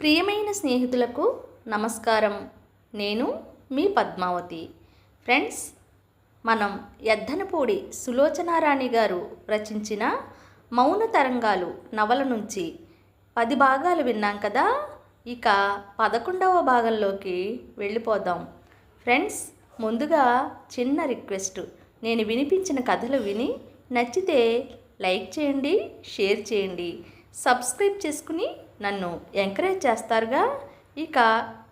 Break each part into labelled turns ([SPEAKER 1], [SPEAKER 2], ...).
[SPEAKER 1] ప్రియమైన స్నేహితులకు నమస్కారం. నేను మీ పద్మావతి. ఫ్రెండ్స్ మనం ఎద్దనపూడి సులోచనారాణి గారు రచించిన మౌన తరంగాలు నవల నుంచి పది భాగాలు విన్నాం కదా? ఇక పదకొండవ భాగంలోకి వెళ్ళిపోదాం. ఫ్రెండ్స్ ముందుగా చిన్న రిక్వెస్ట్. నేను వినిపించిన కథలు విని నచ్చితే లైక్ చేయండి షేర్ చేయండి. సబ్స్క్రైబ్ చేసుకుని నన్ను ఎంకరేజ్ చేస్తారుగా? ఇక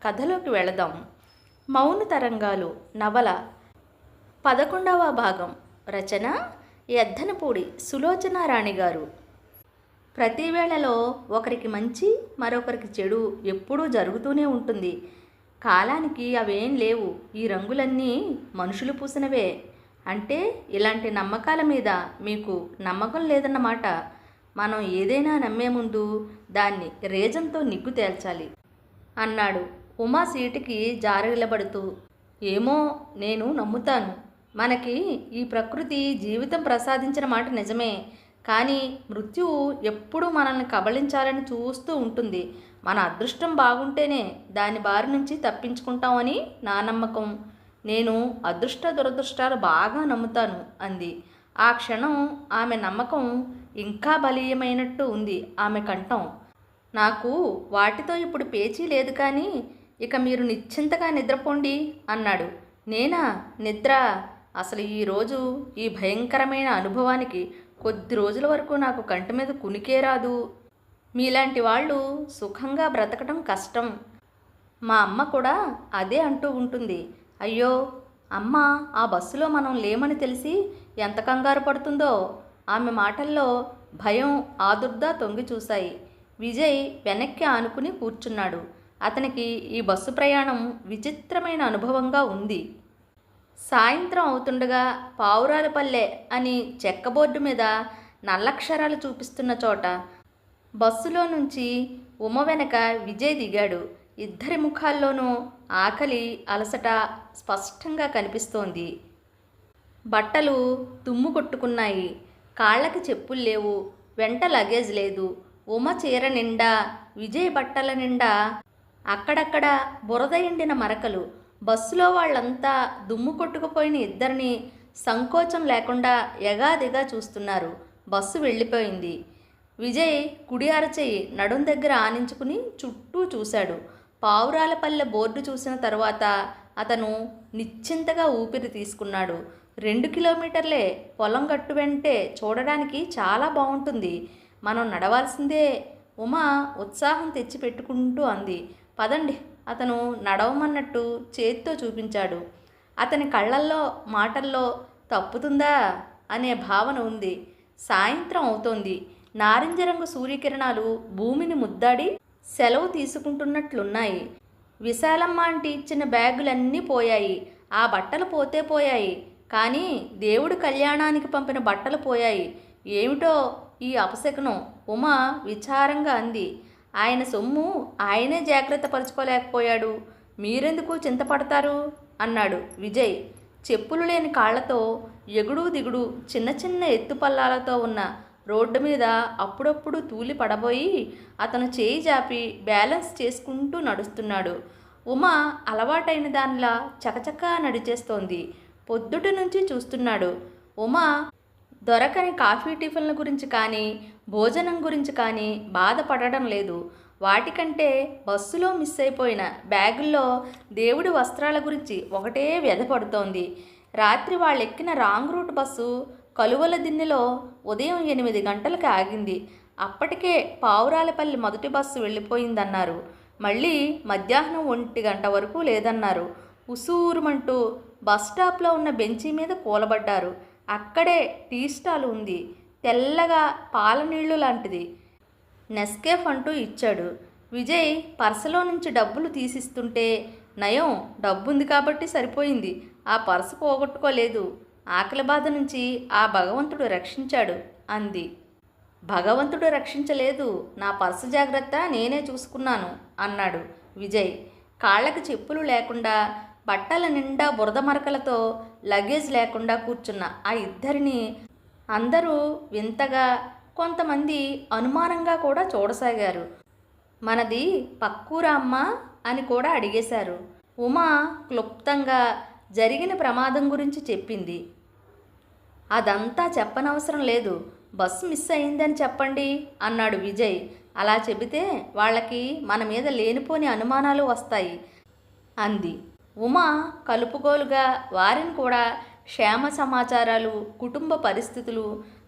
[SPEAKER 1] కథలోకి వెళదాం. మౌన తరంగాలు నవల పదకొండవ భాగం రచన ఎద్దనపూడి సులోచనారాణి గారు. ప్రతి వేళలో ఒకరికి మంచి మరొకరికి చెడు ఎప్పుడూ జరుగుతూనే ఉంటుంది. కాలానికి అవేం లేవు. ఈ రంగులన్నీ మనుషులు పూసినవే. అంటే ఇలాంటి నమ్మకాల మీద మీకు నమ్మకం లేదన్నమాట. మనం ఏదైనా నమ్మే ముందు దాన్ని రేజంతో నిగ్గు తేల్చాలి. అన్నాడు. ఉమా సీటుకి జారగిలబడుతూ ఏమో నేను నమ్ముతాను. మనకి ఈ ప్రకృతి జీవితం ప్రసాదించిన మాట నిజమే. కానీ మృత్యువు ఎప్పుడూ మనల్ని కబళించాలని చూస్తూ ఉంటుంది. మన అదృష్టం బాగుంటేనే దాని బారి నుంచి తప్పించుకుంటామని నా నమ్మకం. నేను అదృష్ట దురదృష్టాలు బాగా నమ్ముతాను అంది. ఆ క్షణం ఆమె నమ్మకం ఇంకా బలీయమైనట్టు ఉంది ఆమె కంఠం. నాకు వాటితో ఇప్పుడు పేచీ లేదు కానీ ఇక మీరు నిశ్చింతగా నిద్రపోండి అన్నాడు. నేనా? నిద్ర? అసలు ఈరోజు ఈ భయంకరమైన అనుభవానికి కొద్ది రోజుల వరకు నాకు కంటి మీద కునికే రాదు. మీలాంటి వాళ్ళు సుఖంగా బ్రతకడం కష్టం. మా అమ్మ కూడా అదే అంటూ ఉంటుంది. అయ్యో అమ్మ ఆ బస్సులో మనం లేమని తెలిసి ఎంత కంగారు పడుతుందో. ఆమె మాటల్లో భయం ఆదుర్దా తొంగి చూశాయి. విజయ్ వెనక్కి ఆనుకుని కూర్చున్నాడు. అతనికి ఈ బస్సు ప్రయాణం విచిత్రమైన అనుభవంగా ఉంది. సాయంత్రం అవుతుండగా పావురాలపల్లె అని చెక్కబోర్డు మీద నల్లక్షరాలు చూపిస్తున్న చోట బస్సులో నుంచి ఉమ వెనక విజయ్ దిగాడు. ఇద్దరి ముఖాల్లోనూ ఆకలి అలసట స్పష్టంగా కనిపిస్తోంది. బట్టలు తుమ్ము కొట్టుకున్నాయి. కాళ్ళకి చెప్పులు లేవు వెంట లగేజ్ లేదు. ఉమ చీర నిండా విజయ్ బట్టల నిండా. అక్కడక్కడ బురద ఎండిన మరకలు. బస్సులో వాళ్ళంతా దుమ్ము కొట్టుకుపోయిన ఇద్దరిని సంకోచం లేకుండా ఎగాదిగా చూస్తున్నారు. బస్సు వెళ్ళిపోయింది. విజయ్ కుడి అరచేయి నడుం దగ్గర ఆనించుకుని చుట్టూ చూశాడు. పావురాలపల్లె బోర్డు చూసిన తర్వాత అతను నిశ్చింతగా ఊపిరి తీసుకున్నాడు. రెండు కిలోమీటర్లే పొలం గట్టు వెంటే చూడడానికి చాలా బాగుంటుంది. మనం నడవాల్సిందే. ఉమా ఉత్సాహం తెచ్చి పెట్టుకుంటూ అంది. పదండి అతను నడవమన్నట్టు చేత్తో చూపించాడు. అతని కళ్ళల్లో మాటల్లో తప్పుతుందా అనే భావన ఉంది. సాయంత్రం అవుతోంది. నారింజ రంగు సూర్యకిరణాలు భూమిని ముద్దాడి సెలవు తీసుకుంటున్నట్లున్నాయి. విశాలమ్మ అంటే ఇచ్చిన బ్యాగులన్నీ పోయాయి. ఆ బట్టలు పోతే పోయాయి. కానీ దేవుడు కళ్యాణానికి పంపిన బట్టలు పోయాయి. ఏమిటో ఈ అపశకనం ఉమ విచారంగా అంది. ఆయన సొమ్ము ఆయనే జాగ్రత్త పరుచుకోలేకపోయాడు. మీరెందుకు చింతపడతారు? అన్నాడు విజయ్. చెప్పులు లేని కాళ్ళతో ఎగుడు దిగుడు చిన్న చిన్న ఎత్తుపల్లాలతో ఉన్న రోడ్డు మీద అప్పుడప్పుడు తూలి పడబోయి అతను చేయి జాపి బ్యాలెన్స్ చేసుకుంటూ నడుస్తున్నాడు. ఉమ అలవాటైన దానిలా చకచకా నడిచేస్తోంది. పొద్దుటి నుంచి చూస్తున్నాడు. ఉమా దొరకని కాఫీ టిఫిన్ల గురించి కానీ భోజనం గురించి కానీ బాధపడడం లేదు. వాటికంటే బస్సులో మిస్ అయిపోయిన బ్యాగుల్లో దేవుడి వస్త్రాల గురించి ఒకటే వ్యధపడుతోంది రాత్రి వాళ్ళు ఎక్కిన రాంగ్ రూట్ బస్సు కలువల దిన్నెలో ఉదయం ఎనిమిది గంటలకు ఆగింది. అప్పటికే పావురాలపల్లి మొదటి బస్సు వెళ్ళిపోయిందన్నారు. మళ్ళీ మధ్యాహ్నం ఒంటి గంట వరకు లేదన్నారు. ఉసూరుమంటూ బస్ స్టాప్లో ఉన్న బెంచి మీద కూలబడ్డారు. అక్కడే టీ స్టాల్ ఉంది. తెల్లగా పాల నీళ్ళు లాంటిది. నెస్కేఫ్ అంటూ ఇచ్చాడు. విజయ్ పర్సులో నుంచి డబ్బులు తీసిస్తుంటే నయం డబ్బుంది కాబట్టి సరిపోయింది. ఆ పర్సు పోగొట్టుకోలేదు. ఆకలి బాధ నుంచి ఆ భగవంతుడు రక్షించాడు అంది. భగవంతుడు రక్షించలేదు. నా పర్సు జాగ్రత్త నేనే చూసుకున్నాను అన్నాడు విజయ్. కాళ్ళకి చెప్పులు లేకుండా బట్టల నిండా బురద మరకలతో లగేజ్ లేకుండా కూర్చున్న ఆ ఇద్దరిని అందరూ వింతగా కొంతమంది అనుమానంగా కూడా చూడసాగారు. మనది పక్కూరా అమ్మ అని కూడా అడిగేశారు. ఉమా క్లుప్తంగా జరిగిన ప్రమాదం గురించి చెప్పింది. అదంతా చెప్పనవసరం లేదు. బస్సు మిస్ అయిందని చెప్పండి అన్నాడు విజయ్. అలా చెబితే వాళ్ళకి మన మీద లేనిపోని అనుమానాలు వస్తాయి అంది. ఉమా కలుపుగోలుగా వారిని కూడా క్షేమ సమాచారాలు కుటుంబ పరిస్థితులు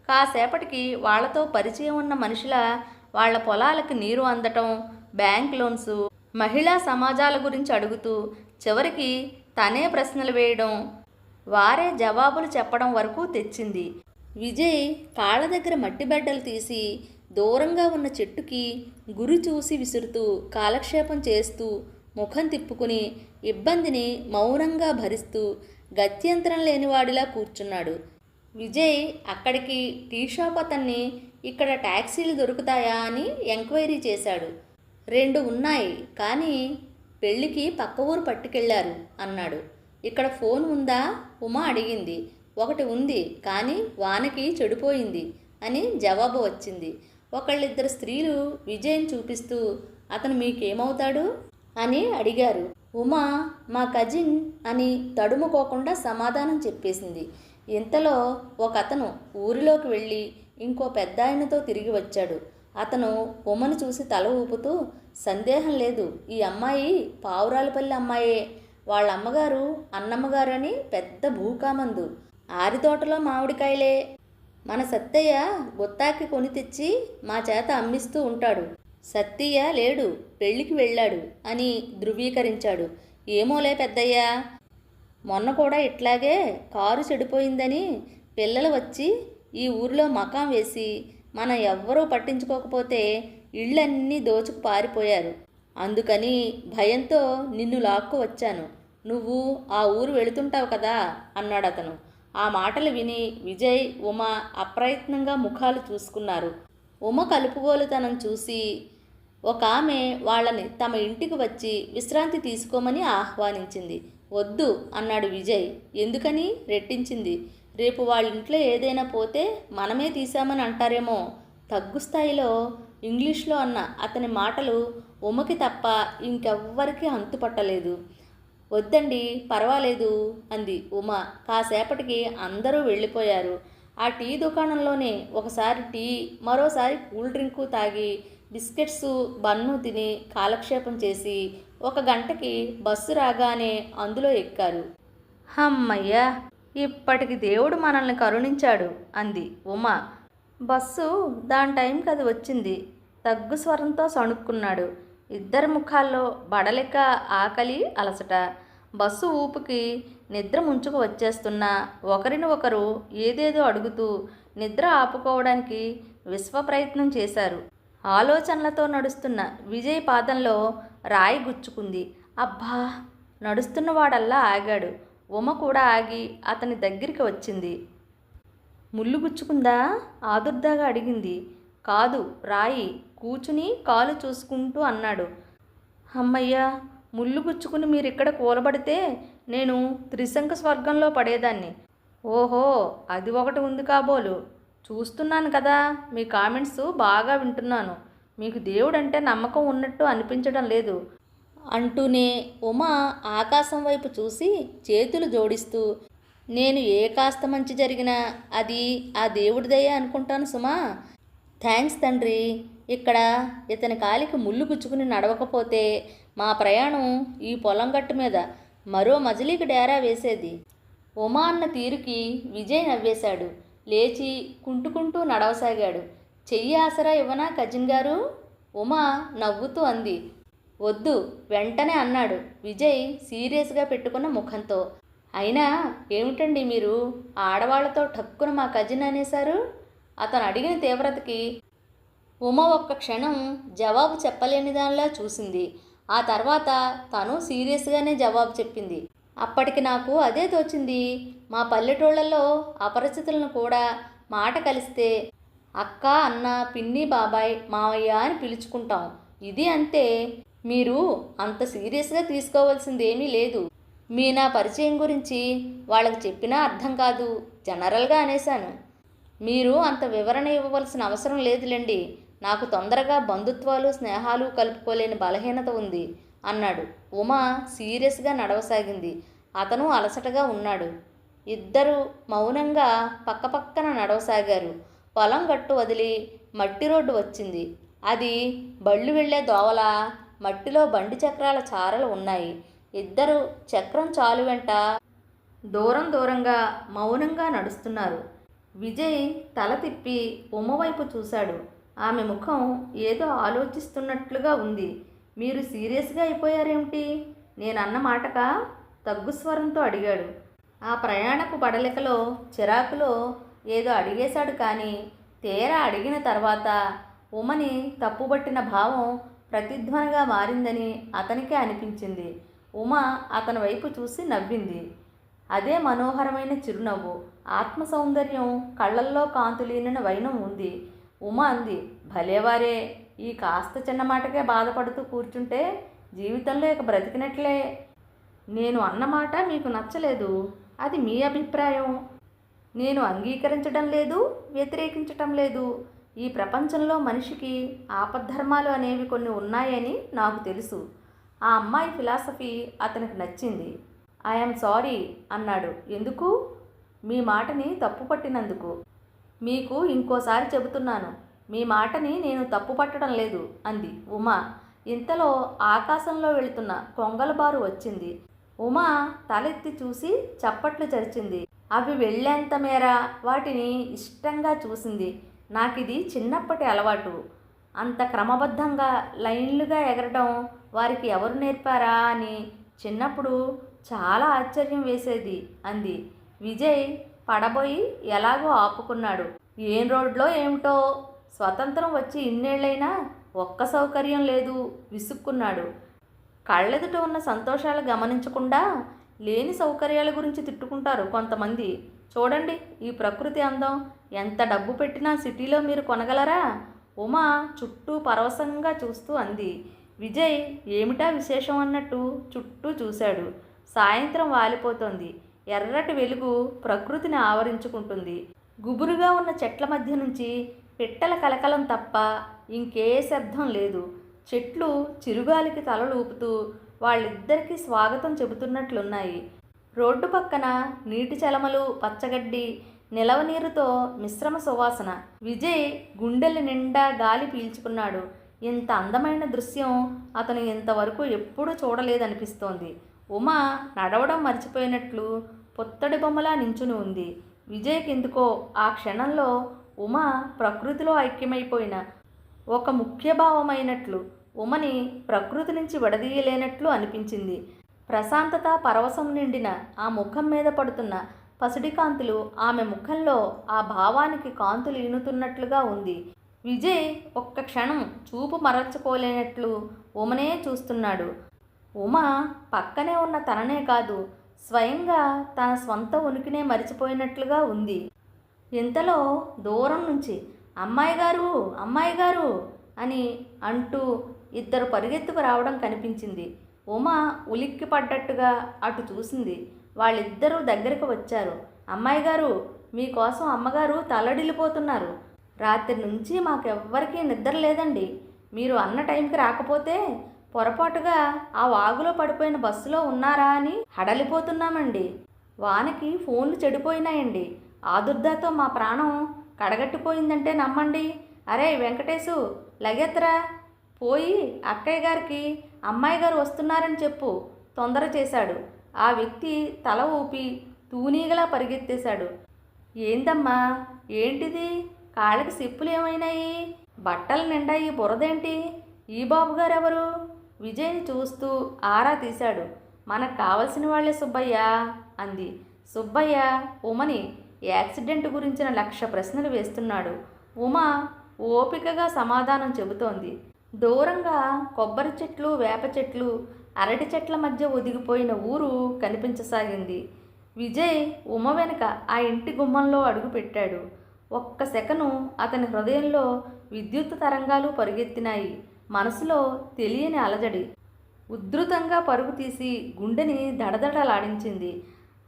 [SPEAKER 1] కాసేపటికి వాళ్ళతో పరిచయం ఉన్న మనుషుల వాళ్ళ పొలాలకు నీరు అందటం బ్యాంక్ లోన్స్ మహిళా సమాజాల గురించి అడుగుతూ చివరికి తనే ప్రశ్నలు వేయడం వారే జవాబులు చెప్పడం వరకు తెచ్చింది. విజయ్ కాళ్ళ దగ్గర మట్టి బెడ్డలు తీసి దూరంగా ఉన్న చెట్టుకి గురి చూసి విసురుతూ కాలక్షేపం చేస్తూ ముఖం తిప్పుకుని ఇబ్బందిని మౌనంగా భరిస్తూ గత్యంతరం లేనివాడిలా కూర్చున్నాడు. విజయ్ అక్కడికి టీ షాప్ అతన్ని ఇక్కడ ట్యాక్సీలు దొరుకుతాయా అని ఎంక్వైరీ చేశాడు. రెండు ఉన్నాయి కానీ పెళ్ళికి పక్క ఊరు పట్టుకెళ్ళారు అన్నాడు. ఇక్కడ ఫోన్ ఉందా? ఉమా అడిగింది. ఒకటి ఉంది కానీ వానకి చెడిపోయింది అని జవాబు వచ్చింది. ఒకళ్ళిద్దరు స్త్రీలు విజయ్ని చూపిస్తూ అతను మీకేమవుతాడు? అని అడిగారు. ఉమా మా కజిన్ అని తడుముకోకుండా సమాధానం చెప్పేసింది. ఇంతలో ఒక అతను ఊరిలోకి వెళ్ళి ఇంకో పెద్ద ఆయనతో తిరిగి వచ్చాడు. అతను ఉమను చూసి తల ఊపుతూ సందేహం లేదు. ఈ అమ్మాయి పావురాలపల్లి అమ్మాయే. వాళ్ళ అమ్మగారు అన్నమ్మగారు అని పెద్ద భూకామందు. ఆరితోటలో మామిడికాయలే. మన సత్తయ్య గుత్తాకి కొని తెచ్చి మా చేత అమ్మిస్తూ ఉంటాడు. సత్తయ్య లేడు పెళ్ళికి వెళ్ళాడు అని ధృవీకరించాడు. ఏమోలే పెద్దయ్యా. మొన్న కూడా ఇట్లాగే కారు చెడిపోయిందని పిల్లలు వచ్చి ఈ ఊరిలో మకాం వేసి మన ఎవ్వరూ పట్టించుకోకపోతే ఇళ్ళన్నీ దోచుకు పారిపోయారు. అందుకని భయంతో నిన్ను లాక్కు వచ్చాను. నువ్వు ఆ ఊరు వెళుతుంటావు కదా అన్నాడు అతను ఆ మాటలు విని విజయ్ ఉమ అప్రయత్నంగా ముఖాలు చూసుకున్నారు. ఉమ కలుపుగోలుతనం చూసి ఒక ఆమె వాళ్ళని తమ ఇంటికి వచ్చి విశ్రాంతి తీసుకోమని ఆహ్వానించింది. వద్దు అన్నాడు విజయ్. ఎందుకని? రెట్టించింది. రేపు వాళ్ళ ఇంట్లో ఏదైనా పోతే మనమే తీసామని అంటారేమో. తగ్గు స్థాయిలో ఇంగ్లీష్లో అన్న అతని మాటలు ఉమకి తప్ప ఇంకెవ్వరికీ అంతుపట్టలేదు వద్దండి పర్వాలేదు అంది ఉమ. కాసేపటికి అందరూ వెళ్ళిపోయారు. ఆ టీ దుకాణంలోనే ఒకసారి టీ మరోసారి కూల్ డ్రింకు తాగి బిస్కెట్స్ బన్ను తిని కాలక్షేపం చేసి ఒక గంటకి బస్సు రాగానే అందులో ఎక్కారు. హమ్మయ్య ఇప్పటికి దేవుడు మనల్ని కరుణించాడు అంది ఉమా. బస్సు దాని టైంకి అది వచ్చింది. తగ్గు స్వరంతో సణుక్కున్నాడు. ఇద్దరి ముఖాల్లో బడలిక ఆకలి అలసట. బస్సు ఊపుకి నిద్ర ముంచుకు వచ్చేస్తున్నా ఒకరిని ఒకరు ఏదేదో అడుగుతూ నిద్ర ఆపుకోవడానికి విశ్వ ప్రయత్నం చేశారు. ఆలోచనలతో నడుస్తున్న విజయ్ పాదంలో రాయి గుచ్చుకుంది. అబ్బా! నడుస్తున్నవాడల్లా ఆగాడు. ఉమ కూడా ఆగి అతని దగ్గరికి వచ్చింది. ముళ్ళు గుచ్చుకుందా? ఆదుర్దాగా అడిగింది. కాదు రాయి కూచుని కాలు చూసుకుంటూ అన్నాడు. అమ్మయ్యా! ముళ్ళు గుచ్చుకుని మీరు ఇక్కడ కూలబడితే నేను త్రిశంక స్వర్గంలో పడేదాన్ని. ఓహో అది ఒకటి ఉంది కాబోలు. చూస్తున్నాను కదా మీ కామెంట్స్ బాగా వింటున్నాను. మీకు దేవుడంటే నమ్మకం ఉన్నట్టు అనిపించడం లేదు. అంటూనే ఉమ ఆకాశం వైపు చూసి చేతులు జోడిస్తూ నేను ఏ కాస్త మంచి జరిగినా అది ఆ దేవుడిదయ్యే అనుకుంటాను సుమా. థ్యాంక్స్ తండ్రి. ఇక్కడ ఇతని కాలికి ముళ్ళు గుచ్చుకుని నడవకపోతే మా ప్రయాణం ఈ పొలం గట్టు మీద మరో మజిలీకి డేరా వేసేది. ఉమా అన్న తీరుకి విజయ్ నవ్వేశాడు. లేచి కుంటుకుంటూ నడవసాగాడు. చెయ్యి ఆసరా ఇవ్వనా కజిన్ గారు? ఉమా నవ్వుతూ అంది. వద్దు వెంటనే అన్నాడు విజయ్ సీరియస్గా పెట్టుకున్న ముఖంతో. అయినా ఏమిటండి మీరు? ఆడవాళ్ళతో ఠక్కున మా కజిన్ అనేశారు? అతను అడిగిన తీవ్రతకి ఉమ ఒక్క క్షణం జవాబు చెప్పలేని దానిలా చూసింది. ఆ తర్వాత తను సీరియస్గానే జవాబు చెప్పింది. అప్పటికి నాకు అదే తోచింది. మా పల్లెటూళ్ళల్లో అపరిచితులను కూడా మాట కలిస్తే అక్క అన్న పిన్ని బాబాయ్ మావయ్య అని పిలుచుకుంటాం. ఇది అంతే మీరు అంత సీరియస్గా తీసుకోవాల్సింది ఏమీ లేదు. మీ నా పరిచయం గురించి వాళ్ళకి చెప్పినా అర్థం కాదు. జనరల్గా అనేశాను. మీరు అంత వివరణ ఇవ్వవలసిన అవసరం లేదులేండి. నాకు తొందరగా బంధుత్వాలు స్నేహాలు కలుపుకోలేని బలహీనత ఉంది అన్నాడు. ఉమ సీరియస్గా నడవసాగింది. అతను అలసటగా ఉన్నాడు. ఇద్దరు మౌనంగా పక్కపక్కన నడవసాగారు. పొలం గట్టు వదిలి మట్టి రోడ్డు వచ్చింది. అది బళ్ళు వెళ్ళే దోవల మట్టిలో బండి చక్రాల చారలు ఉన్నాయి. ఇద్దరు చక్రం చాలు వెంట దూరం దూరంగా మౌనంగా నడుస్తున్నారు. విజయ్ తల తిప్పి ఉమ్మ వైపు చూశాడు. ఆమె ముఖం ఏదో ఆలోచిస్తున్నట్లుగా ఉంది. మీరు సీరియస్గా అయిపోయారేమిటి? నేను అన్న మాటక? తగ్గు స్వరంతో అడిగాడు. ఆ ప్రయాణపు బడలికలో చిరాకులో ఏదో అడిగేశాడు కానీ తీరా అడిగిన తర్వాత ఉమని తప్పుబట్టిన భావం ప్రతిధ్వనగా మారిందని అతనికే అనిపించింది. ఉమ అతని వైపు చూసి నవ్వింది. అదే మనోహరమైన చిరునవ్వు ఆత్మ సౌందర్యం కళ్ళల్లో కాంతులీనిన వైనం ఉంది. ఉమ అంది. భలేవారే ఈ కాస్త చిన్న మాటకే బాధపడుతూ కూర్చుంటే జీవితంలో ఇక బ్రతికినట్లే. నేను అన్నమాట మీకు నచ్చలేదు. అది మీ అభిప్రాయం. నేను అంగీకరించడం లేదు వ్యతిరేకించటం లేదు. ఈ ప్రపంచంలో మనిషికి ఆపద్ధర్మాలు అనేవి కొన్ని ఉన్నాయని నాకు తెలుసు. ఆ అమ్మాయి ఫిలాసఫీ అతనికి నచ్చింది. ఐఎమ్ సారీ అన్నాడు. ఎందుకు? మీ మాటని తప్పు పట్టినందుకు మీకు ఇంకోసారి చెబుతున్నాను. మీ మాటని నేను తప్పు పట్టడం లేదు అంది ఉమా. ఇంతలో ఆకాశంలో వెళుతున్న కొంగల బారు వచ్చింది. ఉమా తలెత్తి చూసి చప్పట్లు చరిచింది. అవి వెళ్ళేంత మేర వాటిని ఇష్టంగా చూసింది. నాకిది చిన్నప్పటి అలవాటు. అంత క్రమబద్ధంగా లైన్లుగా ఎగరడం వారికి ఎవరు నేర్పారా అని చిన్నప్పుడు చాలా ఆశ్చర్యం వేసేది అంది. విజయ్ పడబోయి ఎలాగో ఆపుకున్నాడు. ఏం రోడ్లో ఏమిటో? స్వతంత్రం వచ్చి ఇన్నేళ్ళైనా ఒక్క సౌకర్యం లేదు విసుక్కున్నాడు. కళ్ళెదుట ఉన్న సంతోషాలు గమనించకుండా లేని సౌకర్యాల గురించి తిట్టుకుంటారు కొంతమంది. చూడండి ఈ ప్రకృతి అందం. ఎంత డబ్బు పెట్టినా సిటీలో మీరు కొనగలరా? ఉమా చుట్టూ పరవశంగా చూస్తూ అంది. విజయ్ ఏమిటా విశేషం అన్నట్టు చుట్టూ చూశాడు. సాయంత్రం వాలిపోతోంది. ఎర్రటి వెలుగు ప్రకృతిని ఆవరించుకుంటుంది. గుబురుగా ఉన్న చెట్ల మధ్య నుంచి పిట్టల కలకలం తప్ప ఇంకే శబ్దం లేదు. చెట్లు చిరుగాలికి తలలూపుతూ వాళ్ళిద్దరికీ స్వాగతం చెబుతున్నట్లున్నాయి. రోడ్డు పక్కన నీటి చలమలు పచ్చగడ్డి నిలవ నీరుతో మిశ్రమ సువాసన. విజయ్ గుండెల నిండా గాలి పీల్చుకున్నాడు. ఇంత అందమైన దృశ్యం అతను ఇంతవరకు ఎప్పుడూ చూడలేదనిపిస్తోంది. ఉమా నడవడం మర్చిపోయినట్లు పొత్తడి బొమ్మలా నించుని ఉంది. విజయ్కెందుకో ఆ క్షణంలో ఉమ ప్రకృతిలో ఐక్యమైపోయిన ఒక ముఖ్య భావమైనట్లు ఉమని ప్రకృతి నుంచి విడదీయలేనట్లు అనిపించింది. ప్రశాంతత పరవశం నిండిన ఆ ముఖం మీద పడుతున్న పసిడి కాంతులు ఆమె ముఖంలో ఆ భావానికి కాంతులు ఈనుతున్నట్లుగా ఉంది. విజయ్ ఒక్క క్షణం చూపు మరల్చుకోలేనట్లు ఉమనే చూస్తున్నాడు. ఉమ పక్కనే ఉన్న తననే కాదు స్వయంగా తన స్వంత ఉనికినే మరిచిపోయినట్లుగా ఉంది. ఇంతలో దూరం నుంచి అమ్మాయి గారు అమ్మాయి గారు అని అంటూ ఇద్దరు పరిగెత్తుకు రావడం కనిపించింది. ఉమ ఉలిక్కి పడ్డట్టుగా అటు చూసింది. వాళ్ళిద్దరూ దగ్గరికి వచ్చారు. అమ్మాయి గారు మీకోసం అమ్మగారు తల్లడిల్లిపోతున్నారు. రాత్రి నుంచి మాకెవ్వరికీ నిద్ర లేదండి. మీరు అన్న టైంకి రాకపోతే పొరపాటుగా ఆ వాగులో పడిపోయిన బస్సులో ఉన్నారా అని హడలిపోతున్నామండి. వానకి ఫోన్లు చెడిపోయినాయండి. ఆదుర్దాతో మా ప్రాణం కడగట్టిపోయిందంటే నమ్మండి. అరే వెంకటేశు లగెత్తరా? పోయి అక్కయ్య గారికి అమ్మాయి గారు వస్తున్నారని చెప్పు. తొందర చేశాడు. ఆ వ్యక్తి తల ఊపి తూనీగలా పరిగెత్తేశాడు. ఏందమ్మా? ఏంటిది? కాళ్ళకి సిప్పులు ఏమైనాయి బట్టలు నిండా ఈ బురదేంటి? ఈ బాబు గారు ఎవరు విజయ్ని చూస్తూ ఆరా తీశాడు. మనకు కావలసిన వాళ్ళే సుబ్బయ్య అంది. సుబ్బయ్య ఉమని యాక్సిడెంట్ గురించిన లక్ష ప్రశ్నలు వేస్తున్నాడు. ఉమ ఓపికగా సమాధానం చెబుతోంది. దూరంగా కొబ్బరి చెట్లు వేప చెట్లు అరటి చెట్ల మధ్య ఒదిగిపోయిన ఊరు కనిపించసాగింది. విజయ్ ఉమ వెనుక ఆ ఇంటి గుమ్మంలో అడుగుపెట్టాడు. ఒక్క సెకను అతని హృదయంలో విద్యుత్ తరంగాలు పరుగెత్తినాయి. మనసులో తెలియని అలజడి. ఉద్ధృతంగా పరుగు తీసి గుండెని దడదడలాడించింది.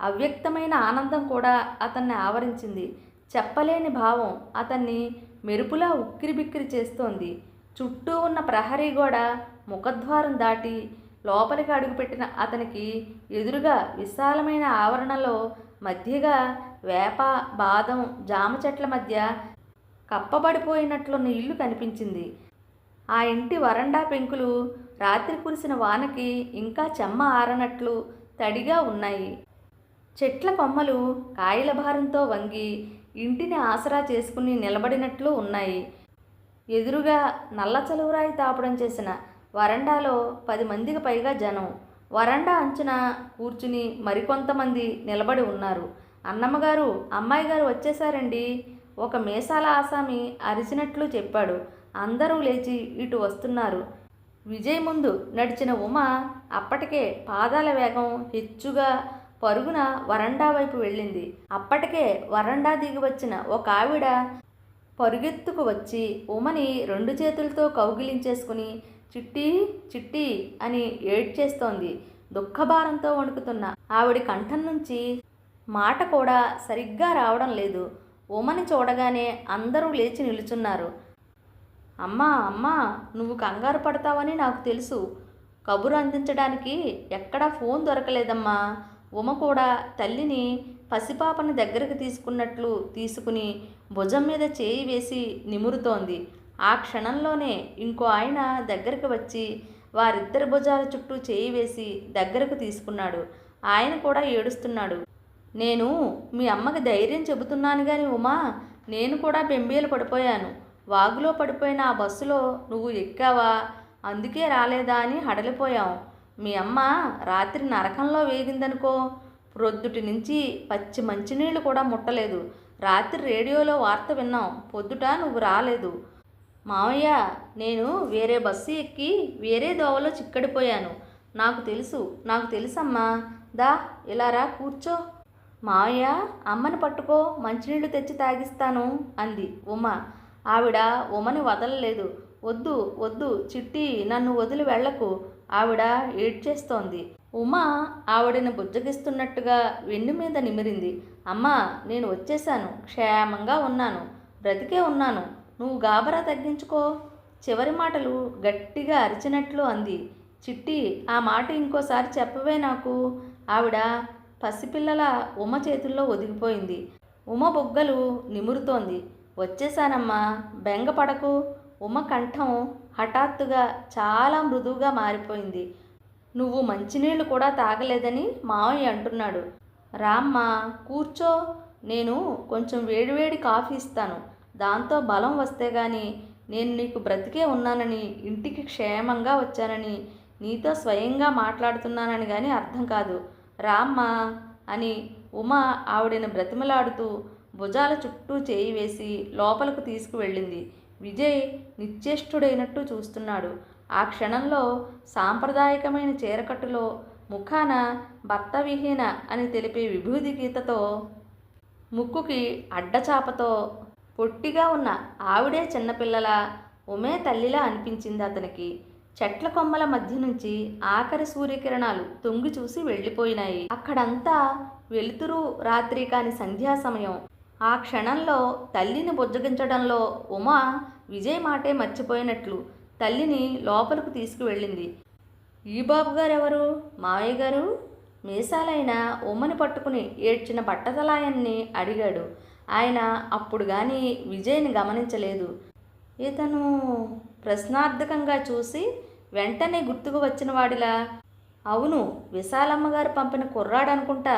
[SPEAKER 1] అవ్యక్తమైన ఆనందం కూడా అతన్ని ఆవరించింది. చెప్పలేని భావం అతన్ని మెరుపులా ఉక్కిరిబిక్కిరి చేస్తోంది. చుట్టూ ఉన్న ప్రహరీ గోడ ముఖద్వారం దాటి లోపలికి అడుగుపెట్టిన అతనికి ఎదురుగా విశాలమైన ఆవరణలో మధ్యగా వేప బాదం జామ చెట్ల మధ్య కప్పబడిపోయినట్లున్న ఇల్లు కనిపించింది. ఆ ఇంటి వరండా పెంకులు రాత్రి కురిసిన వానకి ఇంకా చెమ్మ ఆరనట్లు తడిగా ఉన్నాయి. చెట్ల కొమ్మలు కాయల భారంతో వంగి ఇంటిని ఆసరా చేసుకుని నిలబడినట్లు ఉన్నాయి. ఎదురుగా నల్ల చలువరాయి తాపడం చేసిన వరండాలో పది మందికి పైగా జనం. వరండా అంచున కూర్చుని మరికొంతమంది నిలబడి ఉన్నారు. అన్నమ్మగారు అమ్మాయి గారు వచ్చేసారండి. ఒక మీసాల ఆసామి అరిచినట్లు చెప్పాడు. అందరూ లేచి ఇటు వస్తున్నారు. విజయ్ ముందు నడిచిన ఉమ అప్పటికే పాదాల వేగం హెచ్చుగా పరుగున వరండా వైపు వెళ్ళింది. అప్పటికే వరండా దిగి వచ్చిన ఒక ఆవిడ పరుగెత్తుకు వచ్చి ఉమని రెండు చేతులతో కౌగిలించేసుకుని చిట్టి చిట్టి అని ఏడ్చేస్తోంది. దుఃఖభారంతో వణుకుతున్న ఆవిడ కంఠం నుంచి మాట కూడా సరిగ్గా రావడం లేదు. ఉమని చూడగానే అందరూ లేచి నిలుచున్నారు. అమ్మా అమ్మా నువ్వు కంగారు పడతావని నాకు తెలుసు. కబురు అందించడానికి ఎక్కడా ఫోన్ దొరకలేదమ్మా. ఉమ కూడా తల్లిని పసిపాపని దగ్గరకు తీసుకున్నట్లు తీసుకుని భుజం మీద చేయి వేసి నిమురుతోంది. ఆ క్షణంలోనే ఇంకో ఆయన దగ్గరకు వచ్చి వారిద్దరి భుజాల చుట్టూ చేయి వేసి దగ్గరకు తీసుకున్నాడు. ఆయన కూడా ఏడుస్తున్నాడు. నేను మీ అమ్మకి ధైర్యం చెబుతున్నాను కానీ ఉమా నేను కూడా బెంబేలు పడిపోయాను. వాగులో పడిపోయిన ఆ బస్సులో నువ్వు ఎక్కావా? అందుకే రాలేదా? అని హడలిపోయాం. మీ అమ్మ రాత్రి నరకంలో వేగిందనుకో ప్రొద్దుటి నుంచి పచ్చి మంచినీళ్ళు కూడా ముట్టలేదు. రాత్రి రేడియోలో వార్త విన్నాం. పొద్దుట నువ్వు రాలేదు. మావయ్య నేను వేరే బస్సు ఎక్కి వేరే దోవలో చిక్కడిపోయాను. నాకు తెలుసు నాకు తెలుసమ్మా. దా ఇలా రా కూర్చో. మావయ్య అమ్మని పట్టుకో మంచినీళ్ళు తెచ్చి తాగిస్తాను అంది ఉమా. ఆవిడ ఉమని వదలలేదు. వద్దు వద్దు చిట్టి నన్ను వదిలి వెళ్ళకు ఆవిడ ఏడ్చేస్తోంది. ఉమ ఆవిడని బుజ్జగిస్తున్నట్టుగా వెన్ను మీద నిమిరింది. అమ్మా నేను వచ్చేశాను. క్షేమంగా ఉన్నాను. బ్రతికే ఉన్నాను. నువ్వు గాబరా తగ్గించుకో. చివరి మాటలు గట్టిగా అరిచినట్లు అంది. చిట్టి ఆ మాట ఇంకోసారి చెప్పవే నాకు. ఆవిడ పసిపిల్లల ఉమ చేతుల్లో ఒదిగిపోయింది. ఉమ బొగ్గలు నిమురుతోంది. వచ్చేసానమ్మా బెంగపడకు. ఉమ కంఠం హఠాత్తుగా చాలా మృదువుగా మారిపోయింది. నువ్వు మంచినీళ్ళు కూడా తాగలేదని మావయ్య అంటున్నాడు. రామ్మా కూర్చో. నేను కొంచెం వేడివేడి కాఫీ ఇస్తాను. దాంతో బలం వస్తే గాని నేను నీకు బ్రతికే ఉన్నానని ఇంటికి క్షేమంగా వచ్చానని నీతో స్వయంగా మాట్లాడుతున్నానని కానీ అర్థం కాదు. రామ్మా అని ఉమ ఆవిడని బ్రతిమలాడుతూ భుజాల చుట్టూ చేయి వేసి లోపలకు తీసుకువెళ్ళింది. విజయ్ నిశ్చేష్టుడైనట్టు చూస్తున్నాడు. ఆ క్షణంలో సాంప్రదాయకమైన చీరకట్టులో ముఖాన భర్త విహీన అని తెలిపే విభూది గీతతో ముక్కుకి అడ్డచాపతో పొట్టిగా ఉన్న ఆవిడే చిన్నపిల్లల ఉమే తల్లిలా అనిపించింది అతనికి. చెట్ల కొమ్మల మధ్య నుంచి ఆఖరి సూర్యకిరణాలు తొంగి చూసి వెళ్ళిపోయినాయి. అక్కడంతా వెలుతురు రాత్రి కాని సంధ్యా సమయం. ఆ క్షణంలో తల్లిని బుజ్జగించడంలో ఉమ విజయ్ మాటే మర్చిపోయినట్లు తల్లిని లోపలకు తీసుకువెళ్ళింది. ఈ బాబు గారెవరు? మావయ్య గారు? మీసాలైన ఉమ్మని పట్టుకుని ఏడ్చిన బట్టతలాయన్ని అడిగాడు. ఆయన అప్పుడు కానీ విజయ్ని గమనించలేదు. ఇతను ప్రశ్నార్థకంగా చూసి వెంటనే గుర్తుకు వచ్చిన వాడిలా అవును విశాలమ్మ గారు పంపిన కుర్రాడు అనుకుంటా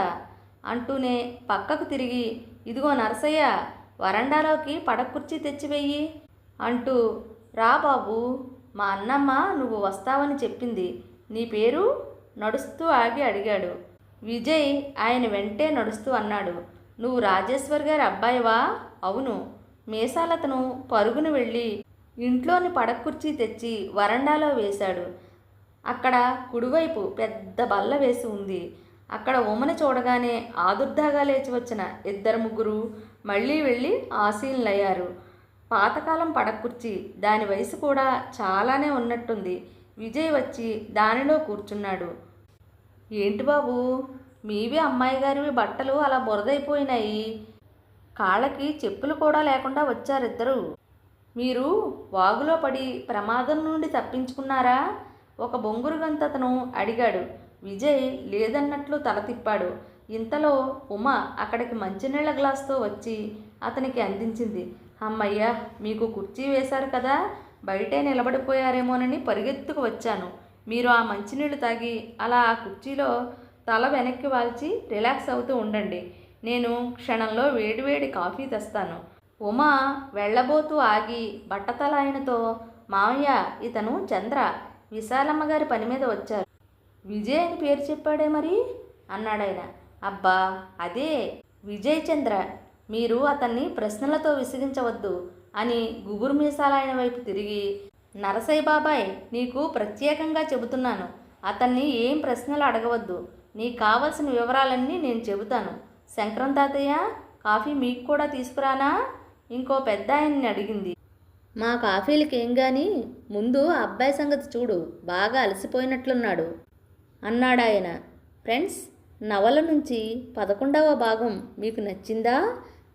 [SPEAKER 1] అంటూనే పక్కకు తిరిగి ఇదిగో నరసయ్య వరండాలోకి పడకుర్చీ తెచ్చివెయ్యి అంటూ రా బాబు మా అన్నమ్మ నువ్వు వస్తావని చెప్పింది. నీ పేరు? నడుస్తూ ఆగి అడిగాడు. విజయ్ ఆయన వెంటే నడుస్తూ అన్నాడు. నువ్వు రాజేశ్వర్ గారి అబ్బాయివా? అవును. మీసాలతను పరుగున వెళ్ళి ఇంట్లోని పడకుర్చీ తెచ్చి వరండాలో వేశాడు. అక్కడ కుడివైపు పెద్ద బల్ల వేసి ఉంది. అక్కడ ఉమ్మని చూడగానే ఆదుర్దాగా లేచి వచ్చిన ఇద్దరు ముగ్గురు మళ్ళీ వెళ్ళి ఆశీనులయ్యారు పాతకాలం పడకుర్చి దాని వయసు కూడా చాలానే ఉన్నట్టుంది. విజయ్ వచ్చి దానిలో కూర్చున్నాడు. ఏంటి బాబు మీవి అమ్మాయి గారివి బట్టలు అలా బురదైపోయినాయి. కాళ్ళకి చెప్పులు కూడా లేకుండా వచ్చారిద్దరు. మీరు వాగులో పడి ప్రమాదం నుండి తప్పించుకున్నారా? ఒక బొంగురు గంతతను అడిగాడు. విజయ్ లేదన్నట్లు తల తిప్పాడు. ఇంతలో ఉమ అక్కడికి మంచినీళ్ళ గ్లాస్తో వచ్చి అతనికి అందించింది. అమ్మయ్య మీకు కుర్చీ వేశారు కదా బయటే నిలబడిపోయారేమోనని పరిగెత్తుకు వచ్చాను. మీరు ఆ మంచినీళ్ళు తాగి అలా ఆ కుర్చీలో తల వెనక్కి వాల్చి రిలాక్స్ అవుతూ ఉండండి. నేను క్షణంలో వేడివేడి కాఫీ తెస్తాను. ఉమా వెళ్ళబోతూ ఆగి బట్టతలాయనతో మామయ్య ఇతను చంద్ర విశాలమ్మ గారి పని మీద వచ్చారు. విజయ్ అని పేరు చెప్పాడే మరి? అన్నాడాయన. అబ్బా అదే. విజయ్ చంద్ర మీరు అతన్ని ప్రశ్నలతో విసిగించవద్దు అని గుబురు మీసాల వైపు తిరిగి నరసయ్య బాబాయ్ నీకు ప్రత్యేకంగా చెబుతున్నాను. అతన్ని ఏం ప్రశ్నలు అడగవద్దు. నీకు కావలసిన వివరాలన్నీ నేను చెబుతాను. శంకరం తాతయ్య కాఫీ మీకు కూడా తీసుకురానా? ఇంకో పెద్ద ఆయన్ని అడిగింది. మా కాఫీలకేం కానీ ముందు అబ్బాయి సంగతి చూడు. బాగా అలసిపోయినట్లున్నాడు. అన్నాడాయన. ఫ్రెండ్స్ నవల నుంచి పదకొండవ భాగం మీకు నచ్చిందా?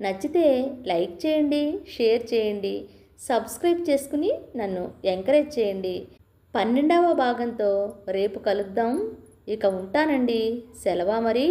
[SPEAKER 1] నచ్చితే లైక్ చేయండి షేర్ చేయండి సబ్స్క్రైబ్ చేసుకుని నన్ను ఎంకరేజ్ చేయండి. పన్నెండవ భాగంతో రేపు కలుద్దాం. ఇక ఉంటానండి. సెలవా మరి?